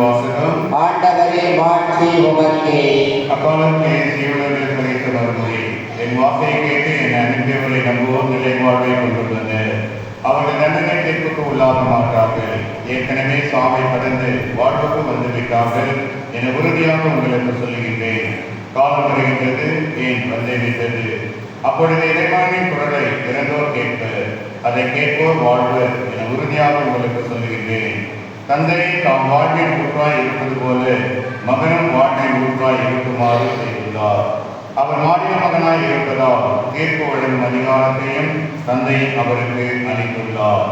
வாசகம். ஆண்டவரே மாட்சி உமக்கே. அக்காலத்திலே சீவனர்கள் கிடைத்த மறுமொழி என் வார்த்தையை கேட்டு என் அனுப்பியவரை நம்புவோர் நிலை வாழ்வை கொண்டுள்ளனர் அவர்கள் தண்டனை தீர்ப்புக்கு உள்ளாக மாட்டார்கள் ஏற்கனவே சாவை கடந்து வாழ்வுக்கு வந்துவிட்டார்கள் என உறுதியாக உங்களுக்கு சொல்லுகின்றேன். காலம் வருகின்றது ஏன் வந்துவிட்டது அப்பொழுது இறைவனின் குரலை இறந்தோர் கேட்பர். அதை கேட்போர் வாழ்வு உறுதியாக உங்களுக்கு சொல்லுகின்றேன். தந்தை தாம் வாழ்வில் ஊற்றாய் இருப்பது போல மகனும் வாழ்வில் ஊற்றாய் இருக்குமாறு செய்துள்ளார். அவர் மாநில மகனாய் இருப்பதால் தீர்ப்பு வழங்கும் அதிகாரத்தையும் தந்தை அவருக்கு அளித்துள்ளார்.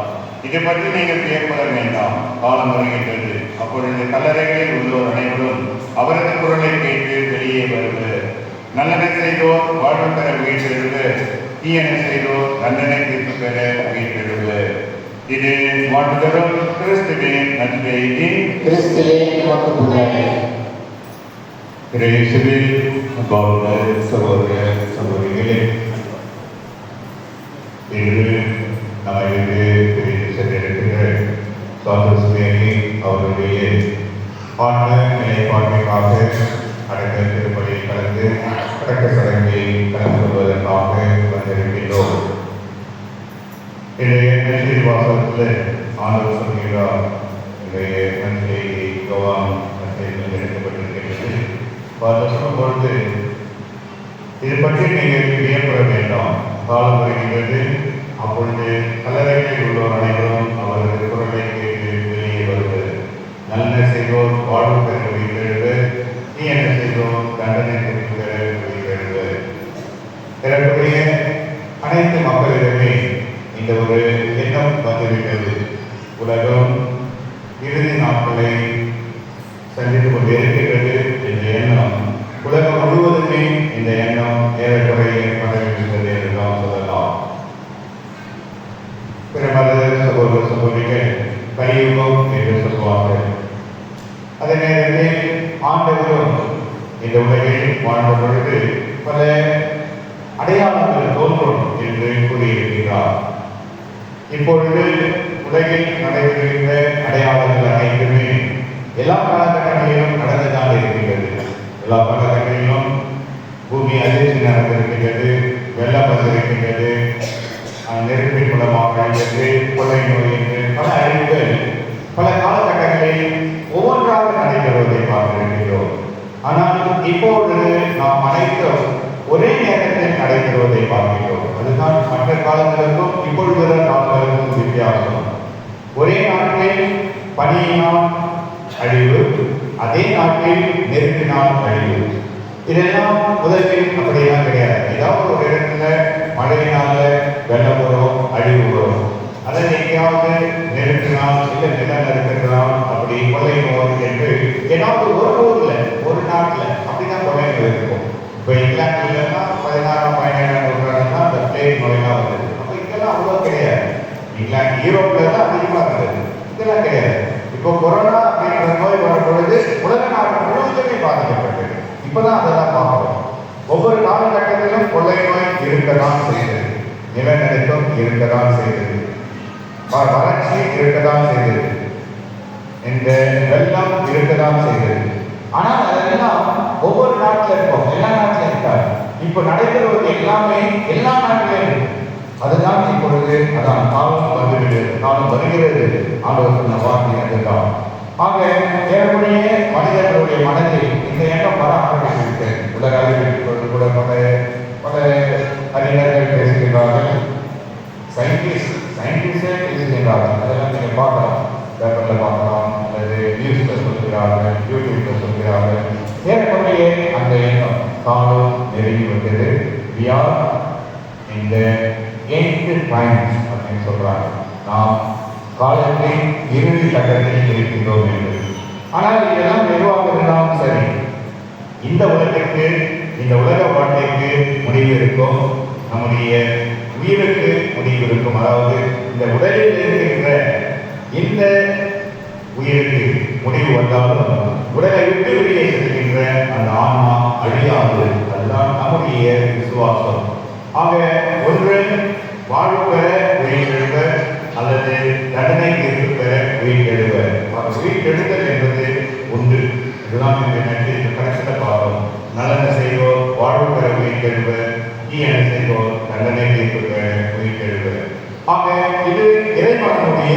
இதை பற்றி நீங்கள் வியப்பட வேண்டாம். காலம் வருகின்றது. அப்பொழுது கல்லறைகளில் உள்ளோர் அனைவரும் அவரது குரலை கேட்டு வெளியே வருவர் நல்லதை செய்தோர் வாழ்வு பெற உயிர்த்தெழுவர் தீயன செய்தோர் தண்டனை தீர்ப்பு பெற உயிர்த்தெழுவர் இது வாழ்வு தரும் கிறிஸ்துவின் நன்மையை கிறிஸ்துவே உமக்கு புகழ் கிரேசுவில் அன்பார்ந்த சகோதர சகோதரிகளே இன்று நமக்கு பிரிந்து சென்றிருக்கிற சுவாமி அவருடைய ஆன்ம நிலைப்பாட்டிற்காக அடக்க திருப்பலி கலந்து அடக்க சடங்கை கலந்து கொள்வதற்காக வந்திருக்கின்றோம் இன்றைய நன்றி வாசகத்தில் ஆண்டவர் சொல்கிறார் இன்றைய நன்றி கவாம் நன்றிகள் எடுக்கப்பட்டிருக்கிறது சொல்லும் பொழுது இது பற்றி நீங்கள் வியப்பட வேண்டாம். காலம் வருகின்றது. அப்பொழுது கல்லறைகளில் உள்ளோர் அனைவரும் அவரது குரலை கேட்டு வெளியே வருவது நல்ல செய்தோர் வாழ்வு பெற நீ என்ன செய்தோம் தண்டனை திருப்பி பெற உயிர்த்தெழுவர் ஏறக்குறைய அனைத்து மக்களிடமே இந்த ஒரு எண்ணம் வந்துவிட்டது. உலகம் இறுதி நாட்களை சந்தித்து கொண்டிருக்கிறது என்ற எண்ணம். உலகம் முழுவதுமே இந்த எண்ணம் ஏறக்குறைய பரவிவிட்டது என்று நாம் சொல்லலாம். பிற சகோதர சகோதரிகள் கலியுகம் என்று சொல்வார்கள். அதே நேரத்தில் ஆண்டவரும் இந்த உலகில் வாழ்ந்த பொழுது பல அடையாளங்கள் தோன்றும் என்று கூறியிருக்கிறார். இப்பொழுது உலகில் நடைபெறுகின்ற அடையாளங்கள் அனைத்துமே எல்லா காலகட்டங்களிலும் நடந்துதான் இருக்கின்றது எல்லா காலகட்டங்களிலும் பூமி அதிர்ச்சி நடந்திருக்கின்றது வெள்ளம் வந்திருக்கின்றது நெருப்பின் மூலமாக அழிந்தது கொள்ளை நோய் என்று பல அறிவுகள் பல காலகட்டங்களில் ஒவ்வொன்றாக நடைபெறுவதை பார்த்திருக்கிறோம் ஆனால் இப்பொழுது நாம் அனைத்தும் ஒரே நேரத்தில் நடைபெறுவதை பார்க்கிறோம் அதுதான் மற்ற காலங்களுக்கும் இப்பொழுது காலங்களுக்கும் வித்தியாசம். ஒரே நாட்டில் பனியினால் அழிவு அதே நாட்டில் நெருப்பினால் அழிவு. இதெல்லாம் முதலில் அப்படியெல்லாம் கிடையாது. ஏதாவது ஒரு இடத்துல மழையினால வெள்ளம் வரும் அழிவு வரும் அதை எங்கேயாவது நெருப்பினால் இல்லை நிலநடுக்கத்தினால் அப்படி கொலை என்று ஏதாவது ஒரு நாட்டுல அப்படிதான் கொலைகள் இருக்கும் இப்போ இங்கிலாந்துலன்னா பதினாறாம் பதினேழாம் நூற்றாண்டுனா அந்த பிளேக் நோயெல்லாம் வருது அப்போ இங்கெல்லாம் அவ்வளோ கிடையாது இங்கிலாந்து ஈரோப்பில் தான் அதிகமாக இருந்தது இதெல்லாம் கிடையாது இப்போ கொரோனா அப்படின்ற நோய் வரும்பொழுது உலக நாடு முழுவதுமே பாதிக்கப்பட்டது இப்பதான் அதெல்லாம் பார்க்கிறோம் ஒவ்வொரு காலகட்டத்திலும் கொள்ளை நோய் இருக்கதான் செய்தது நிலநடுக்கம் இருக்கதான் செய்தது வறட்சி இருக்கதான் செய்தது இந்த வெள்ளம் இருக்கதான் செய்தது ஆனால் அதெல்லாம் ஒவ்வொரு நாட்டில் இருப்போம். எல்லா நாட்டிலும் இருக்காது இப்போ நடைபெறுவது எல்லாமே எல்லா நாட்டிலும் அதுதான் இப்பொழுது அதான் காலம் வந்துவிடுகிறது காலம் வருகிறது. ஆண்டவர்கள் வார்த்தை அதுதான் ஆக ஏறக்குறைய மனிதர்களுடைய மனதில் இந்த எண்ணம் வர ஆரம்பித்திருக்கு உலக அறிவியல் கூட பல பல அறிஞர்கள் பேசுகிறார்கள் சயின்டிஸ்ட் சயின்டிஸ்டே பேசுகிறார்கள் அதெல்லாம் நீங்கள் பார்க்கலாம். பேப்பரில் பார்க்கலாம். நியூஸில் சொல்கிறார்கள் யூடியூப்ல சொல்கிறார்கள் ஏறக்குறைய அந்த எண்ணம் காலம் நெருங்கி வந்தது. We are இந்த ancient times அப்படின்னு சொல்கிறாங்க நாம் காலத்தின் இறுதி கட்டத்தில் இருக்கின்றோம் என்று. ஆனால் இதெல்லாம் எதுவாக இருந்தாலும் சரி. இந்த உலகிற்கு இந்த உலக வாழ்க்கைக்கு முடிவு இருக்கும் நம்முடைய உயிருக்கு முடிவு இருக்கும் அதாவது இந்த உடலில் இருக்கின்ற இந்த உயிருக்கு முடிவு வந்தாலும் உலகை விட்டு வெளியே செல்கின்ற அந்த ஆன்மா அழியாது அதுதான் நம்முடைய விசுவாசம். ஆக ஒன்று வாழ்வு பெற உயிர் அல்லது தண்டனை தீர்ப்பு பெற உயிர் எழுவர் என்பது ஒன்று இதுதான் இந்த நன்றி இந்த கடைசியில் பார்த்தோம் நல்லெண்ண செய்வோர் வாழ்வு பெற உயிர் எழுவர் தீயன செய்வோர் தண்டனை தீர்ப்பு பெற உயிர் ஆக இது இறைவனுடைய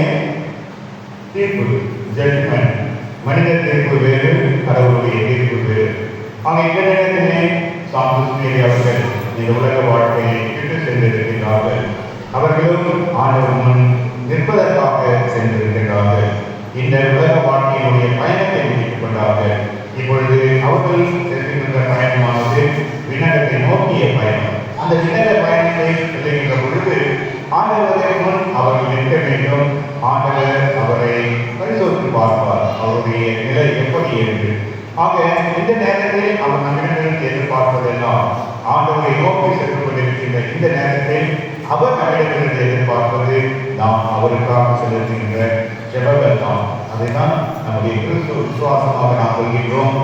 தீர்ப்பு ஜட்மெண்ட் மனித தீர்ப்பு வேறு கடவுளுடைய தீர்ப்பு வேறு. ஆக இந்த நேரத்திலே சாம்புஸ்மேரி அவர்கள் இந்த உலக வாழ்க்கையை விட்டு சென்றிருக்கிறார்கள் அவர்களும் ஆண்டவர் முன் நிற்பதற்காக சென்றிருக்கிறார்கள் இந்த உலக வாழ்க்கையினுடைய பயணத்தை முடித்துக் கொண்டார்கள். இப்பொழுது அவர்கள் செல்கின்ற பயணமானது விண்ணகத்தை நோக்கிய பயணம். அந்த விண்ணக பயணத்தை செல்லுகின்ற பொழுது ஆண்டவரை முன் அவர்கள் நிற்க வேண்டும். ஆண்டவர் அவரை பரிசோதித்து பார்ப்பார். அவருடைய நிலை எப்படி என்று. ஆக இந்த நேரத்தில் அவர் நம்மிடமிருந்து எதிர்பார்ப்பதெல்லாம் ஆண்டவரை நோக்கி சென்று கொண்டிருக்கின்ற இந்த நேரத்தில் அவர் நம்மிடமிருந்து எதிர்பார்ப்பது நாம் அவருக்காக செலுத்துகின்ற ஜெபங்கள் தான். அதைதான் நம்முடைய கிறிஸ்துவ விசுவாசமாக நாம் கொள்கின்றோம்.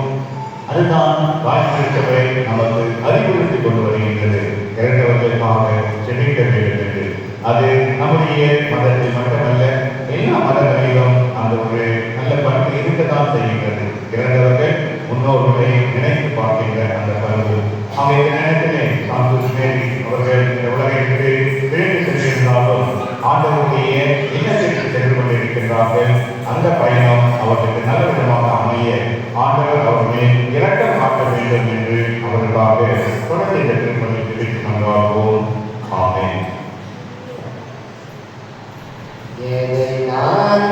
அதுதான் வாய்ப்பிருக்கவை நமக்கு அறிவுறுத்தி கொண்டு வருகின்றது. இறந்தவர்களுக்காக ஜெபிக்க வேண்டும் என்று. அது நம்முடைய மதத்தில் மட்டுமல்ல எல்லா மதங்களிலும் அந்த ஒரு நல்ல பண்பு இருக்கத்தான் செய்கின்றது. இறந்தவர்கள் முன்னோர்களை நினைத்து பார்க்கின்ற அந்த பண்பு. அவங்க நேரத்திலே சாந்தோஷ் அவர்கள் இந்த உலகிற்கு பிரிந்து சென்றிருந்தாலும் ஆண்டவருடைய இல்லத்திற்கு சென்று கொண்டிருக்கின்றார்கள். அந்த பயணம் அவர்களுக்கு நல்ல விதமாக அமைய ஆண்டவர் அவர்களை இரக்கம் காட்ட வேண்டும் என்று அவர்களுக்காக தொடர்ந்து இந்த திருப்பணி தெரிவித்து கொண்டாடுவோம் எதை நான்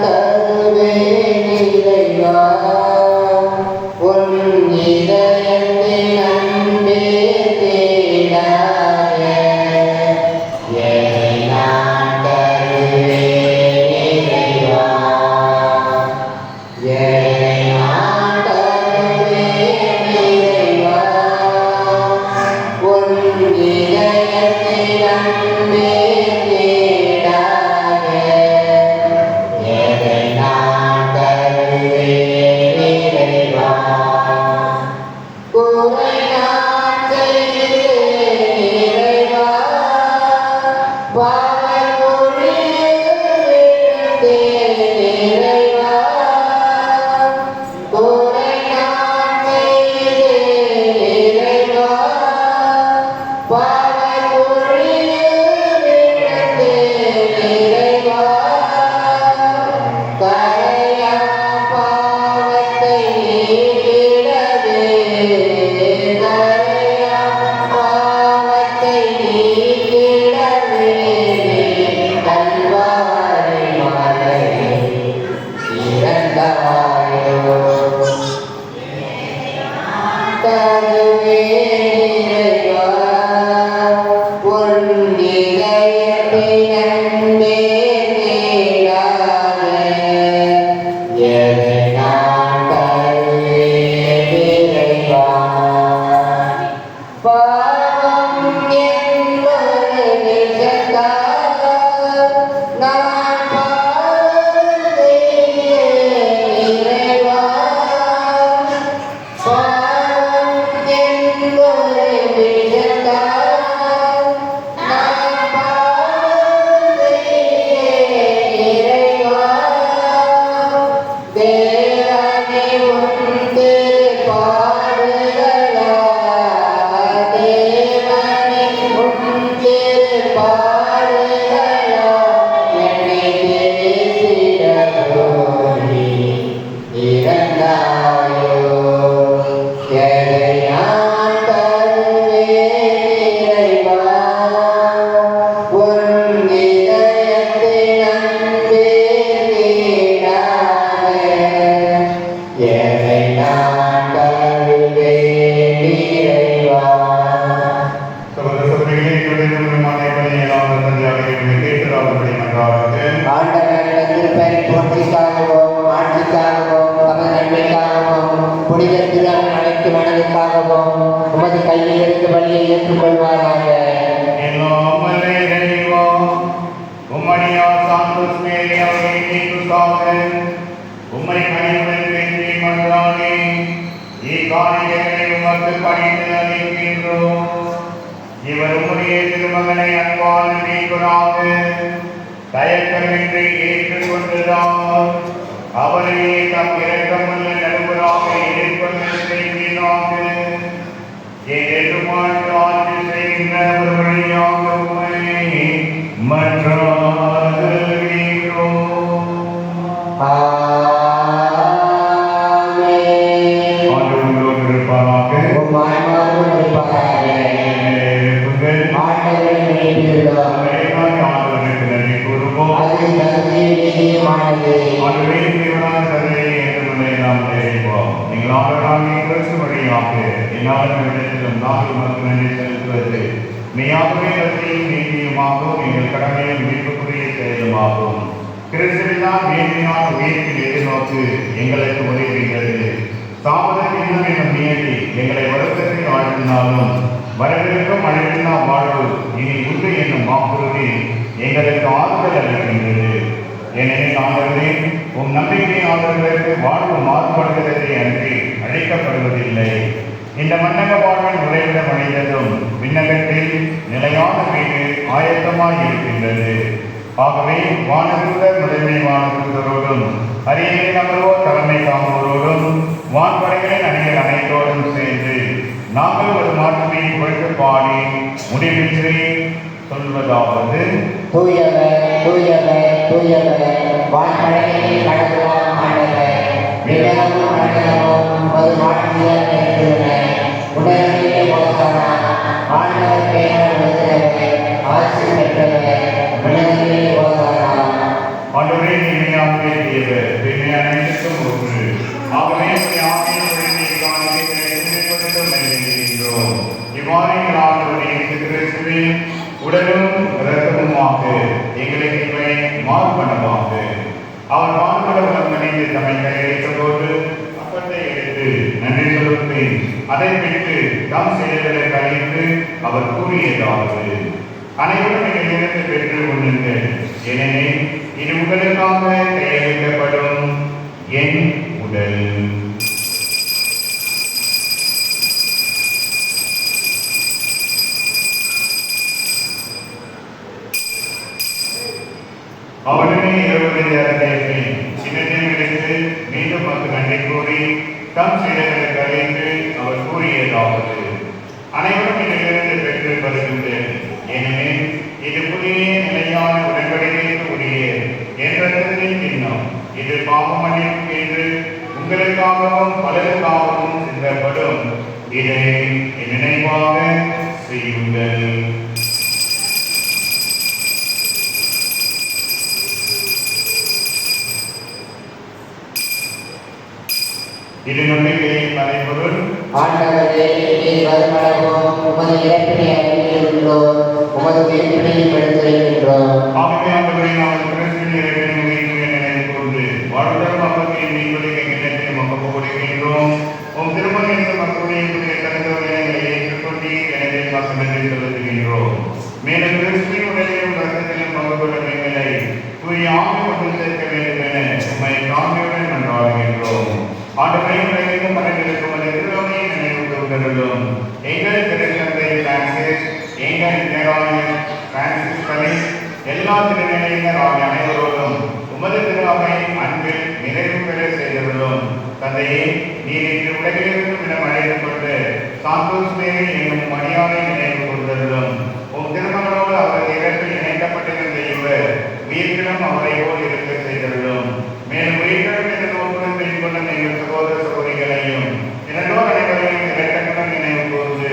நிறைவோம். நீங்கள் ஆண்டவராகிய கிறிஸ்து வழியாக என்னால் இடத்திலும் நாங்கள் உமக்கு நன்றி செலுத்துவது மெய்யாகவே கிறிஸ்துவினால் மேன்மையான உயர்த்தின் எதிர்நோக்கு எங்களுக்கு உதவுகிறது. தாமதத்திலும் என்னும் நியதி எங்களை வருத்தத்தில் வாழ்த்தினாலும் வரவிருக்கும் அழைப்பினா வாழ்வு இனி உண்டு என்னும் வாக்குறுதி எங்களுக்கு ஆறுதல் அளிக்கின்றது. எனவே ஆண்டவரே உன் நம்பிக்கையாளர்களுக்கு வாழ்வு மாறுபடுகிறதே அன்றி அழைக்கப்படுவதில்லை. இந்த மன்னக வாழ்வன் உறைவிடம் அடைந்ததும் விண்ணகத்தில் நிலையான வீடு ஆயத்தமாய் இருக்கின்றது. ஆகவே வானதூதர் முதன்மை வானதூதரோடும் அரியணை அமர்வோர் தலைமை காண்போரோடும் வான்படைகளின் அணிகள் அனைத்தோடும் சேர்ந்து நாங்கள் ஒரு மாற்றத்தை பொழுது பாடி முடிவின்றி சொல்வதாவது. தூயவர் தூயவர் தூயவர் வான்படைகளின் கடவுளாம் ஆண்டவர். நிலமும் மண்டலமும் ஒரு மாட்சியால் நிறைந்துள்ளன உடனடியே ஓசனா ஆண்டவர் பெயர் மார்படம் கையளித்த போது அப்பத்தை எடுத்து நன்றி அதை தம் செயல்களை கழித்து அவர் கூறியதாவது அனைவரும் இதிலிருந்து பெற்று கொள்ளுங்கள் எனவே இது உங்களுக்காக கையளிக்கப்படும் என் இது நம்பிக்கையின் மறைபொருள் ஆண்டவரே நீர் வருமளவும் உமது இறப்பினை அறிவிக்கின்றோம் உமது உயிர்ப்பினையும் எடுத்துரைக்கின்றோம். ஆகவே ஆண்டவரே நாம் கிறிஸ்துவின் இறைவனின் உயிர்ப்பினை நினைவு கூர்ந்து வாழ்வுடன் அப்பத்தையும் மீன்பதை கிண்ணத்தையும் ஒப்புக் கொடுக்கின்றோம் உம் திருமணம் மக்களுடைய புதிய கருத்துவங்களை ஏற்றுக்கொண்டு எனவே மக்களுக்கு செலுத்துகின்றோம். மேலும் கிறிஸ்துவின் உடலிலும் ரத்தத்திலும் கொள்ளும் எங்களை தூய ஆமை கொண்டு சேர்க்க வேண்டும் என காமியுடன் ஆண்டவரே உலகிலும் மனிதர்களுக்கும் அந்த திருவமையை நினைவு கூர்ந்தருளும் எங்கள் திருச்சந்தை பிரான்சிஸ் எங்கள் பிரான்சிஸ் எல்லா திருநிலையினர் ஆகிய அனைவரோடும் உமது திருவாமை அன்பில் நிறைவு பெற செய்தருளும் தந்தையே நீர் இன்று உலகிலிருந்து இடம் அழைத்து கொண்டு சாந்தோஸ் மேரி என்னும் மணியாரை நினைவு கொண்டருளும் உம் திருமணோடு அவரது இடத்தில் இணைக்கப்பட்டிருந்த இவர் உயிர்ப்பிடம் அவரை போல் இருக்க செய்தருளும் மேலும் உயிர்களும் என்ற நோக்குடன் வெளிக்கொண்ட எங்கள் சகோதர சகோதரிகளையும் தினந்தோர் அனைவரையும் இரக்கத்துடன் நினைவு கூர்ந்து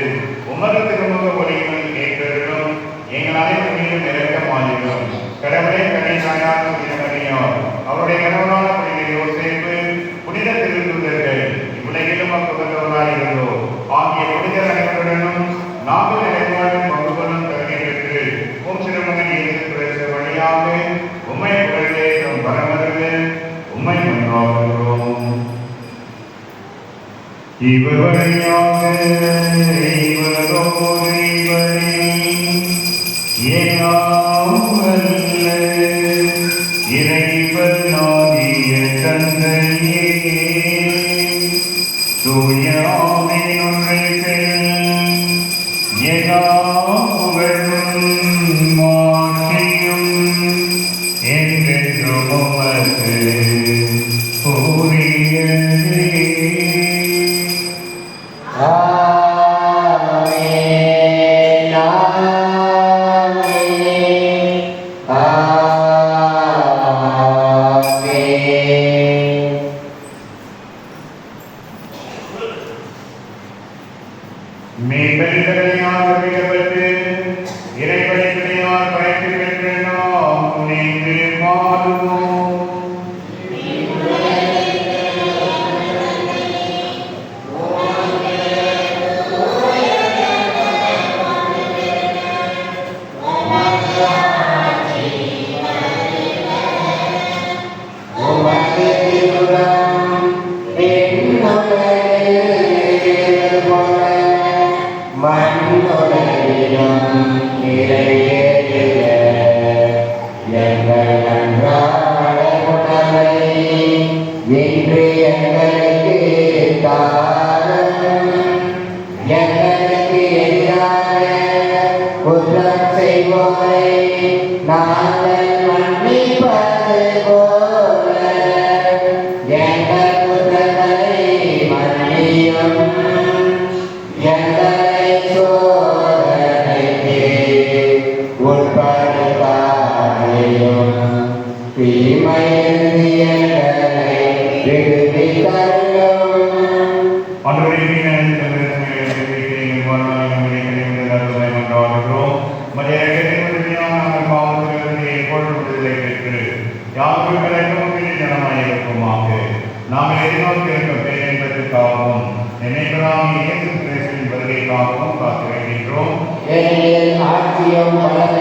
உமது திருமுக ஒளியில் ஏற்றருளும். எங்கள் அனைவர் மீதும் இரக்கமாயிரும் கடவுளே கணேசாயார் திருமணியார் அவருடைய கணவரான புனித யோசேப்பு புனித திருத்தூதர்கள் இவ்வுலகிலும் அப்புகழ்ந்தவராய் இருந்தோ ஆகிய புனிதர் அனைவருடனும் நாங்கள் இவரையாக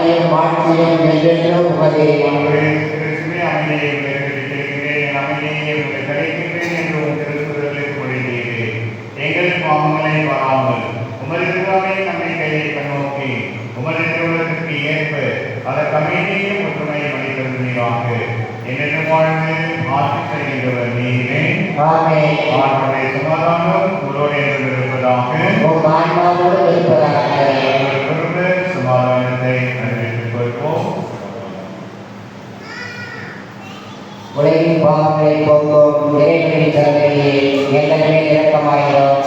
புகழையும் வாழ்க்கையும் என்றென்றும் உபதேயும் எங்கள் பாவங்களை வராமல் உமதுவாகவே நம்மை கையை கண்ணோக்கி உமது திருவுலகத்திற்கு ஏற்ப அதற்கு அமைதியையும் ஒற்றுமையை அளித்திருந்தீராக என்னென்ன வாழ்ந்து இருப்பதாக. சுமாரானத்தை உலகின் பாவங்களை போக்கும் இறைவனின் கருணையே எல்லமே இறக்கமாயிரும்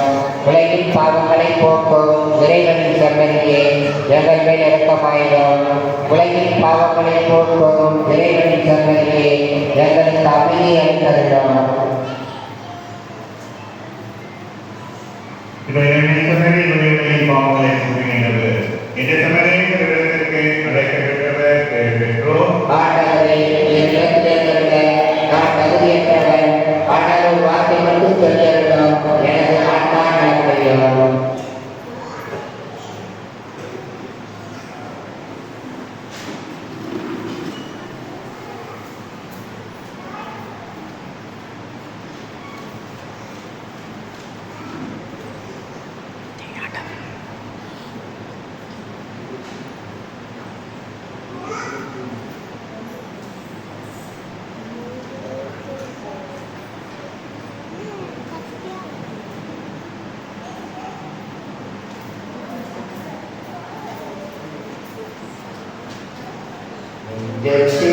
உலகின் பாவங்களை போக்கும் இறைவனின் கருணையே எல்லமே இறக்கமாயிரும் உலகின் பாவங்களை போக்கும் இறைவனின் கருணையே எங்களுக்கு அமைதி அளித்தருகிறோம் இறைவனின் கருணை இறைவனின் பாவங்களை போக்குகிறது இந்த சமயம் அழைக்கிறது பெற்ற பெற்றோர் Jai Shri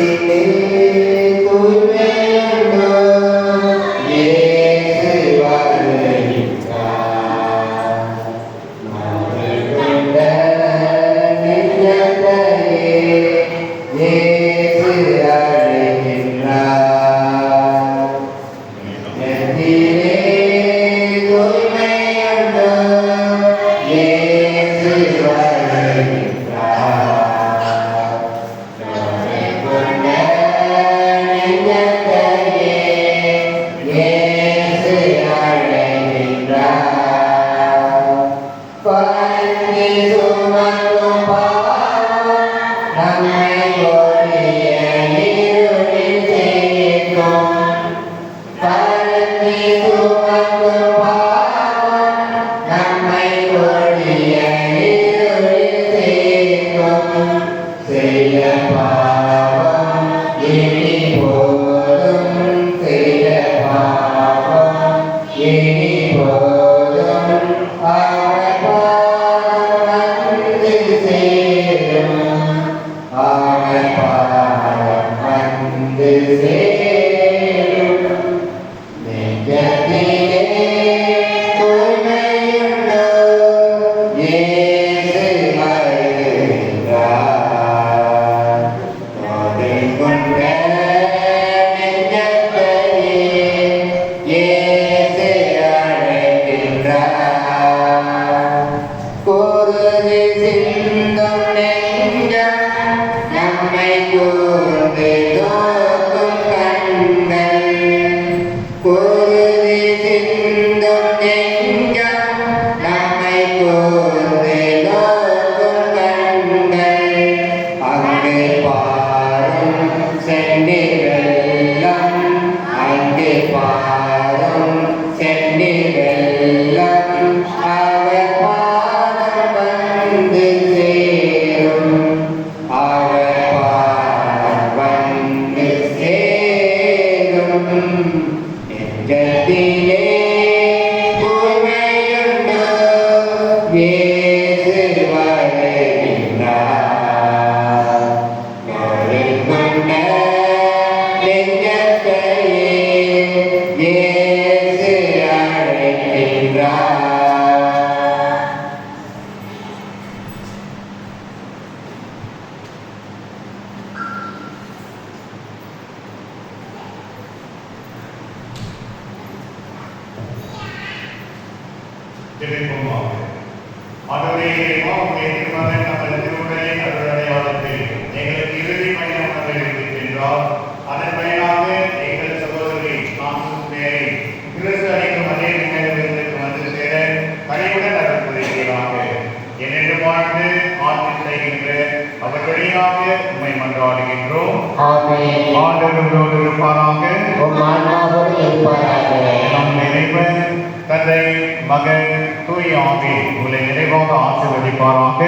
கிடைக்குமாக ஆகவே இறைவா உங்களுடைய திருமகன் நமது திருவுடலை அதனுடைய எங்களுக்கு இறுதி பயணம் இருக்கின்றார் ஆண்டவர்களோடு இருப்பாராக. நம் இறைவன் தந்தை மகன் தூய் ஆவி உங்களை நிறைவாக ஆசிர்வதிப்பாராக.